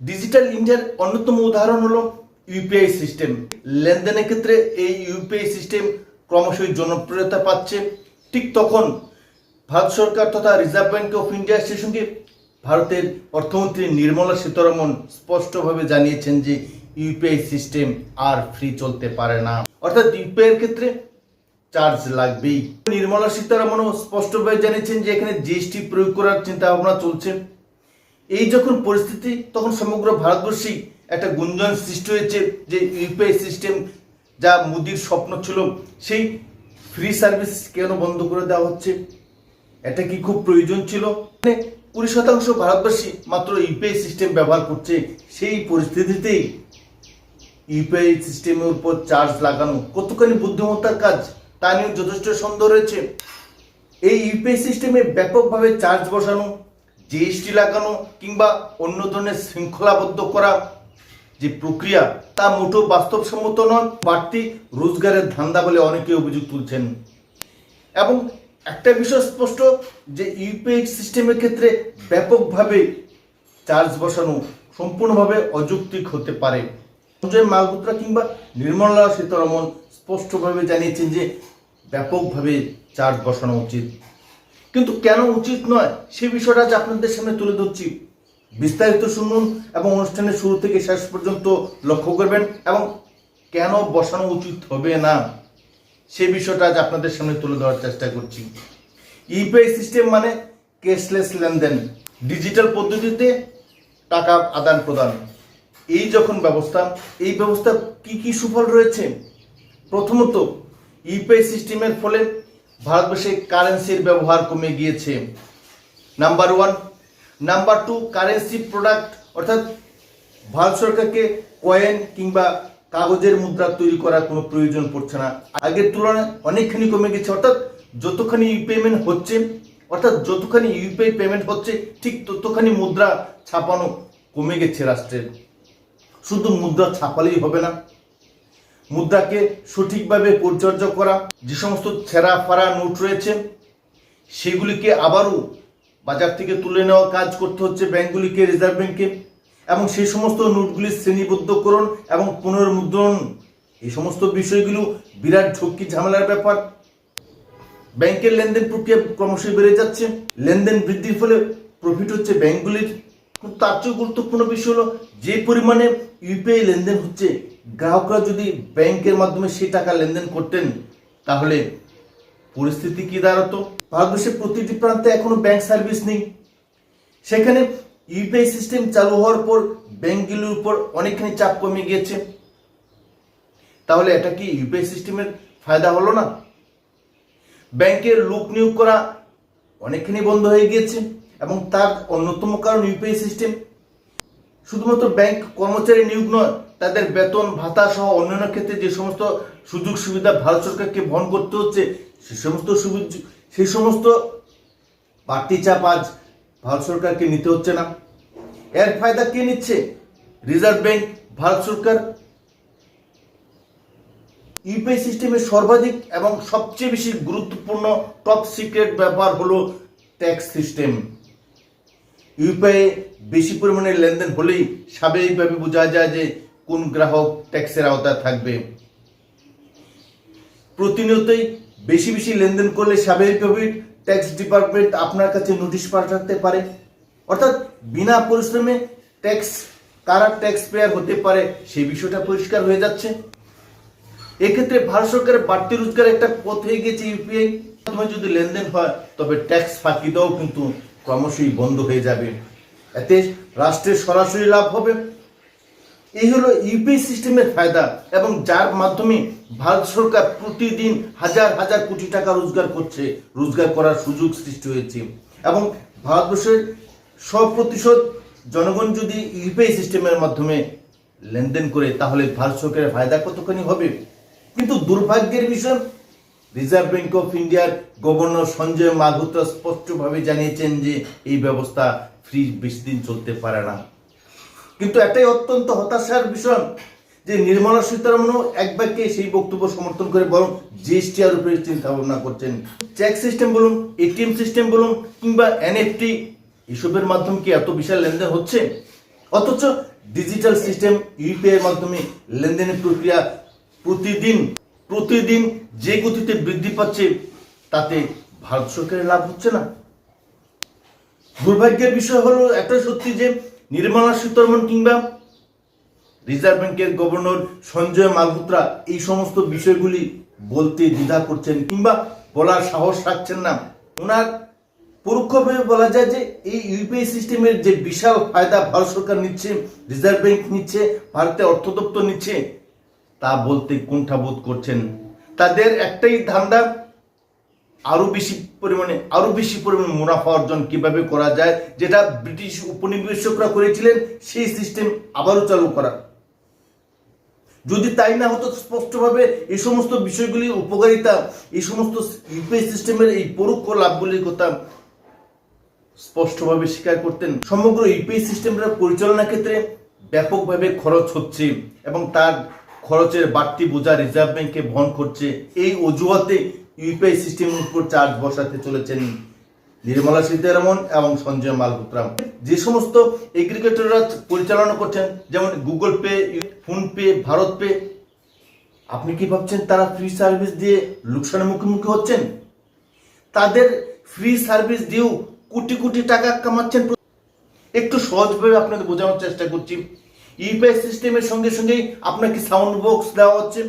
Digital ইন্ডিয়ার অন্যতম উদাহরণ হলো ইউপিআই সিস্টেম লেনদেনের ক্ষেত্রে এই ইউপিআই সিস্টেম ক্রমশই জনপ্রিয়তা পাচ্ছে। ঠিক তখন ভারত সরকার তথা রিজার্ভ ব্যাঙ্ক অফ ইন্ডিয়া সেই সঙ্গে ভারতের অর্থমন্ত্রী নির্মলা সীতারমন স্পষ্টভাবে জানিয়েছেন যে ইউপিআই সিস্টেম আর ফ্রি চলতে পারে না। অর্থাৎ ইউপিআই এর ক্ষেত্রে চার্জ লাগবেই। নির্মলা সীতারামনও স্পষ্টভাবে জানিয়েছেন যে এখানে জিএসটি প্রয়োগ করার চিন্তা ভাবনা চলছে। এই যখন পরিস্থিতি, তখন সমগ্র ভারতবর্ষেই একটা গুঞ্জন সৃষ্টি হয়েছে যে ইউপিআই সিস্টেম যা মোদির স্বপ্ন ছিল, সেই ফ্রি সার্ভিস কেন বন্ধ করে দেওয়া হচ্ছে? এটা কি খুব প্রয়োজন ছিল? মানে কুড়ি শতাংশ ভারতবাসী মাত্র ইউপিআই সিস্টেম ব্যবহার করছে, সেই পরিস্থিতিতেই ইউপিআই সিস্টেমের উপর চার্জ লাগানো কতখানি বুদ্ধিমত্তার কাজ, তা নিয়ে যথেষ্ট সন্দেহ রয়েছে। এই ইউপিআই সিস্টেমে ব্যাপকভাবে চার্জ বসানো জিএসটি লাগানো কিংবা অন্য ধরনের শৃঙ্খলাবদ্ধ করা যে প্রক্রিয়া, তা মোটেও বাস্তবসম্মত নয়। বাড়তি রোজগারের ধান্দা বলে অনেকে অভিযোগ তুলছেন। এবং একটা বিষয় স্পষ্ট, যে ইউপিআই সিস্টেমের ক্ষেত্রে ব্যাপকভাবে চার্জ বসানো সম্পূর্ণভাবে অযৌক্তিক হতে পারে। সঞ্জয় মালহোত্রা কিংবা নির্মলা সীতারমন স্পষ্টভাবে জানিয়েছেন যে ব্যাপকভাবে চার্জ বসানো উচিত। কিন্তু কেন উচিত নয়? সে বিষয়টা আজ আপনাদের সামনে তুলে ধরছি। বিস্তারিত শুনুন এবং অনুষ্ঠানের শুরু থেকে শেষ পর্যন্ত লক্ষ্য করবেন এবং কেন বসানো উচিত হবে না? সে বিষয়টা আজ আপনাদের সামনে তুলে ধরার চেষ্টা করছি। ইউপিআই সিস্টেম মানে ক্যাশলেস লেনদেন। ডিজিটাল পদ্ধতিতে টাকা আদান প্রদান। এই যখন ব্যবস্থা, এই ব্যবস্থা কি কি সুফল রয়েছে? প্রথমত, ইউপিআই সিস্টেমের ফলে ভারতবর্ষে কারেন্সির ব্যবহার কমে গিয়েছে। Number one number two currency product অর্থাৎ ভারত সরকারকে কয়েন কিংবা কাগজের মুদ্রা তৈরি করার কোনো প্রয়োজন পড়ছে না। আগের তুলনায় অনেকখানি কমে গেছে অর্থাৎ যতখানি ইউ পেমেন্ট হচ্ছে, অর্থাৎ যতখানি ইউপিআই পেমেন্ট হচ্ছে, ঠিক ততখানি মুদ্রা ছাপানো কমে গেছে রাষ্ট্রের। শুধু মুদ্রা ছাপালেই হবে না। মুদ্রাকে সঠিকভাবে পরিচর্যা করা, যে সমস্ত ছেঁড়া ফাড়া নোট রয়েছে, সেগুলিকে আবারও বাজার থেকে তুলে নেওয়া কাজ করতে হচ্ছে ব্যাংকগুলিকে, রিজার্ভ ব্যাংকে, এবং সেই সমস্ত নোটগুলির শ্রেণীবদ্ধকরণ এবং পুনর্মুদ্রণ। এই সমস্ত বিষয়গুলো বিরাট ঝক্কি ঝামেলার ব্যাপার। ব্যাংকের লেনদেন প্রক্রিয়া ক্রমশই বেড়ে যাচ্ছে। লেনদেন বৃদ্ধির ফলে প্রফিট হচ্ছে ব্যাংকগুলির। তার চেয়েও গুরুত্বপূর্ণ বিষয় হলো, যে পরিমাণে ইউপিআই লেনদেন হচ্ছে গ্রাহকরা যদি ব্যাংকের মাধ্যমে সেই টাকা লেনদেন করতেন, তাহলে পরিস্থিতি কি দাঁড়াতো? ভারতবর্ষের প্রতিটি প্রান্তে এখনও ব্যাংক সার্ভিস নেই। সেখানে ইউপিআই সিস্টেম চালু হওয়ার পর ব্যাংকগুলির উপর অনেকখানি চাপ কমে গিয়েছে। তাহলে এটা কি ইউপিআই সিস্টেমের ফায়দা হলো না? ব্যাংকের লোক নিয়োগ করা অনেকখানি বন্ধ হয়ে গিয়েছে এবং তার অন্যতম কারণ ইউপিআই সিস্টেম। শুধুমাত্র ব্যাংক কর্মচারী নিয়োগ নয় তাদের বেতন, ভাতা সহ অন্যান্য ক্ষেত্রে যে সমস্ত সুযোগ সুবিধা ভারত সরকারকে বহন করতে হচ্ছে, সে সমস্ত সুবিধা সেই সমস্ত বাড়তি চাপ আজ ভারত সরকারকে নিতে হচ্ছে না। এর ফায়দা কে নিচ্ছে? রিজার্ভ ব্যাংক, ভারত সরকার ইউপিআই সিস্টেমের সর্বাধিক এবং সবচেয়ে বেশি গুরুত্বপূর্ণ টপ সিক্রেট ব্যাপার হলো ট্যাক্স সিস্টেম ইউপিআই বেশি পরিমাণে লেনদেন হলেই স্বাভাবিকভাবে বোঝা যায় যে কোন গ্রাহক ট্যাক্সের আওতায় থাকবে? প্রতিনিয়তই বেশি বেশি লেনদেন করলে স্বাভাবিকভাবে ট্যাক্স ডিপার্টমেন্ট আপনার কাছে নোটিশ পাঠাতে পারে। অর্থাৎ বিনা পরিশ্রমে ট্যাক্স, কারা ট্যাক্স পেয়ার হতে পারে সেই বিষয়টা পরিষ্কার হয়ে যাচ্ছে। এক্ষেত্রে ভারত সরকারের বাড়তি রোজগার একটা পথ হয়ে গেছে ইউপিআই। মাধ্যমে যদি লেনদেন হয়, তবে ট্যাক্স ফাঁকি দেওয়াও কিন্তু ক্রমশই বন্ধ হয়ে যাবে। এতে রাষ্ট্রের সরাসরি লাভ হবে। এই হলো ইউপিআই সিস্টেমের ফায়দা এবং যার মাধ্যমে ভারত সরকার প্রতিদিন হাজার হাজার কোটি টাকা রোজগার করছে, রোজগার করার সুযোগ সৃষ্টি হয়েছে। এবং ভারতবর্ষের সব প্রতিশোধ জনগণ যদি ইউপিআই সিস্টেমের মাধ্যমে লেনদেন করে, তাহলে ভারত সরকারের ফায়দা কতখানি হবে? কিন্তু দুর্ভাগ্যের বিষয় রিজার্ভ ব্যাংক অফ ইন্ডিয়ার গভর্নর সঞ্জয় মালহোত্রা স্পষ্টভাবে জানিয়েছেন যে এই ব্যবস্থা ফ্রি বেশি দিন চলতে পারে না। কিন্তু এটাই অত্যন্ত হতাশার বিষয় যে নির্মলা সীতারমনও এক বাক্যে সেই বক্তব্য সমর্থন করে বরং জিএসটি আর উপরে চিন্তা ভাবনা করছেন। চেক সিস্টেম বলুন, এটিএম সিস্টেম বলুন, কিংবা এনএফটি, এসবের মাধ্যমে কি এত বিশাল লেনদেন হচ্ছে? অথচ ডিজিটাল সিস্টেম ইউপিআই মাধ্যমে লেনদেনের প্রক্রিয়া প্রতিদিন প্রতিদিন যে গতিতে বৃদ্ধি পাচ্ছে, তাতে ভারত সরকারের লাভ হচ্ছে না। দুর্ভাগ্যের বিষয় হলো একটা সত্যি যে নির্মলা সীতারমন কিংবা রিজার্ভ ব্যাংকের গভর্নর সঞ্জয় মালহোত্রা এই সমস্ত বিষয়গুলি বলতে দ্বিধা করছেন কিংবা বলার সাহস রাখছেন না। ওনার পরোক্ষভাবে বলা যায় যে এই ইউপিআই সিস্টেমের যে বিশাল ফায়দা ভারত সরকার নিচ্ছে, রিজার্ভ ব্যাংক নিচ্ছে ভারতের অর্থ দপ্তর নিচ্ছে, তা বলতে কুণ্ঠাবোধ করছেন। তাদের একটাই ধান্দা আরও বেশি পরিমাণে, আরও বেশি পরিমাণে মুনাফা অর্জন কীভাবে করা যায়, যেটা ব্রিটিশ উপনিবেশকরা করেছিলেন, সেই সিস্টেম আবারও চালু করা। যদি তাই না হতো, স্পষ্টভাবে এই সমস্ত বিষয়গুলির উপকারিতা, এই সমস্ত ইউপিআই সিস্টেমের এই পরোক্ষ লাভগুলির কথা স্পষ্টভাবে স্বীকার করতেন। সমগ্র ইউপিআই সিস্টেমের পরিচালনা ক্ষেত্রে ব্যাপকভাবে খরচ হচ্ছে এবং তার খরচের বাড়তি বোঝা রিজার্ভ ব্যাংকে বহন করছে। এই অজুহাতে ইউপিআই সিস্টেমের উপর চার্জ বসাতে চলেছেন নির্মলা সীতারামন এবং সঞ্জয় মালহোত্রা। যে সমস্ত এগ্রিগেটররা পরিচালনা করছেন, যেমন Google pay, PhonePe, Bharat pay, আপনি কি ভাবছেন তারা ফ্রি সার্ভিস দিয়ে লোকসানের মুখোমুখি হচ্ছেন? তাদের ফ্রি সার্ভিস দিয়েও কোটি কোটি টাকা কামাচ্ছেন একটু সহজভাবে আপনাদের বোঝানোর চেষ্টা করছি। ইউপিআই সিস্টেমের সঙ্গে সঙ্গেই আপনাকে সাউন্ড বক্স দেওয়া হচ্ছে?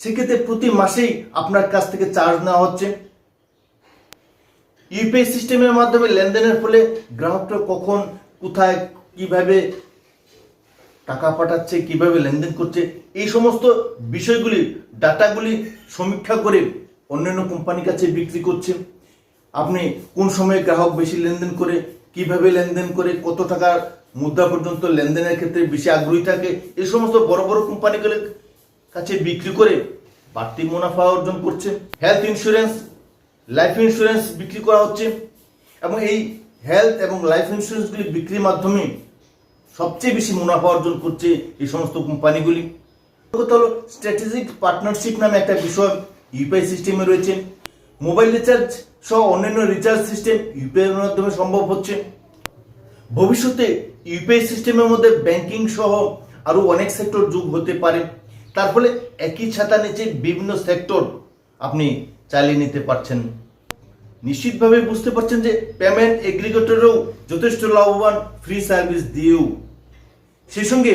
সেক্ষেত্রে প্রতি মাসেই আপনার কাছ থেকে চার্জ নেওয়া হচ্ছে। ইউপিআই সিস্টেমের মাধ্যমে লেনদেনের ফলে গ্রাহকরা কখন, কোথায়, কীভাবে টাকা পাঠাচ্ছে, কীভাবে লেনদেন করছে, এই সমস্ত বিষয়গুলি, ডাটাগুলি সমীক্ষা করে অন্যান্য কোম্পানির কাছে বিক্রি করছে। আপনি কোন সময়ে গ্রাহক বেশি লেনদেন করে, কীভাবে লেনদেন করে, কত টাকার মুদ্রা পর্যন্ত লেনদেনের ক্ষেত্রে বেশি আগ্রহী থাকে, এই সমস্ত বড় বড় কোম্পানিগুলির কাছে বিক্রি করে বাড়তি মুনাফা অর্জন করছে। হেলথ ইন্স্যুরেন্স লাইফ ইন্স্যুরেন্স বিক্রি করা হচ্ছে এবং এই হেলথ এবং লাইফ ইন্স্যুরেন্সগুলি বিক্রির মাধ্যমে সবচেয়ে বেশি মুনাফা অর্জন করছে এই সমস্ত কোম্পানিগুলি কথা হলো স্ট্র্যাটেজিক পার্টনারশিপ নামে একটা বিষয় ইউপিআই সিস্টেমে রয়েছে। মোবাইল রিচার্জ সহ অন্যান্য রিচার্জ সিস্টেম ইউপিআই এর মাধ্যমে সম্ভব হচ্ছে। ভবিষ্যতে ইউপিআই সিস্টেমের মধ্যে ব্যাংকিং সহ আরও অনেক সেক্টর যোগ হতে পারে। তার ফলে একই ছাতা নিচে বিভিন্ন সেক্টর আপনি চালিয়ে নিতে পারছেন। নিশ্চিতভাবে বুঝতে পারছেন যে পেমেন্ট এগ্রিগেটরও যথেষ্ট লাভবান ফ্রি সার্ভিস দিয়েও। সেই সঙ্গে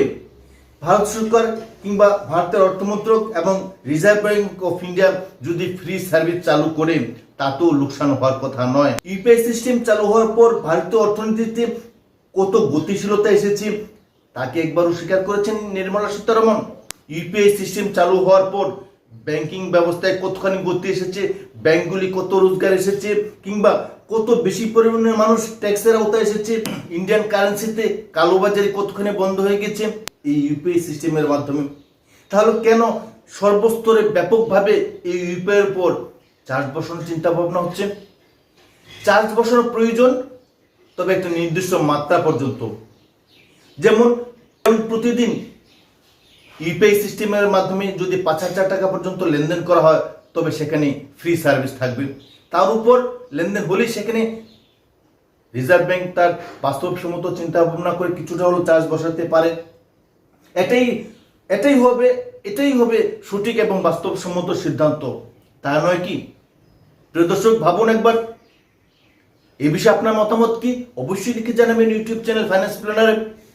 ভারত সরকার কিংবা ভারতের অর্থমন্ত্রক এবং রিজার্ভ ব্যাংক অফ ইন্ডিয়া যদি ফ্রি সার্ভিস চালু করে, তাতেও লোকসান হওয়ার কথা নয়। ইউপিআই সিস্টেম চালু হওয়ার পর ভারতীয় অর্থনীতিতে কত গতিশীলতা এসেছে, তাকে একবারও স্বীকার করেছেন নির্মলা সীতারমন। ইউপিআই সিস্টেম চালু হওয়ার পর ব্যাংকিং ব্যবস্থায় কতখানি গতি এসেছে, ব্যাংকগুলি কত রোজগার এসেছে, কিংবা কত বেশি পরিমাণে মানুষ ট্যাক্সের আওতায় এসেছে ইন্ডিয়ান কারেন্সিতে কালোবাজারি কতখানি বন্ধ হয়ে গেছে, এই ইউপিআই সিস্টেমের মাধ্যমে। তাহলে কেন সর্বস্তরে ব্যাপকভাবে এই ইউপিআই এর উপর চার্জ বসানোর চিন্তা ভাবনা হচ্ছে? চার্জ বসানোর প্রয়োজন তবে একটা নির্দিষ্ট মাত্রা পর্যন্ত। যেমন প্রতিদিন ইউপিআই সিস্টেমের মাধ্যমে যদি পাঁচ হাজার টাকা পর্যন্ত লেনদেন করা হয়, তবে সেখানে ফ্রি সার্ভিস থাকবে। তার উপর লেনদেন হলেই সেখানে রিজার্ভ ব্যাংক তার বাস্তবসম্মত চিন্তা ভাবনা করে কিছুটা হলেও চার্জ বসাতে পারে। এটাই এটাই হবে এটাই হবে সঠিক এবং বাস্তবসম্মত সিদ্ধান্ত। তা নয় কি? প্রিয় দর্শক, ভাবুন একবার। এ বিষয়ে আপনার মতামত কি? অবশ্যই লিখে জানাবেন ইউটিউব চ্যানেল ফাইন্যান্স প্ল্যানারে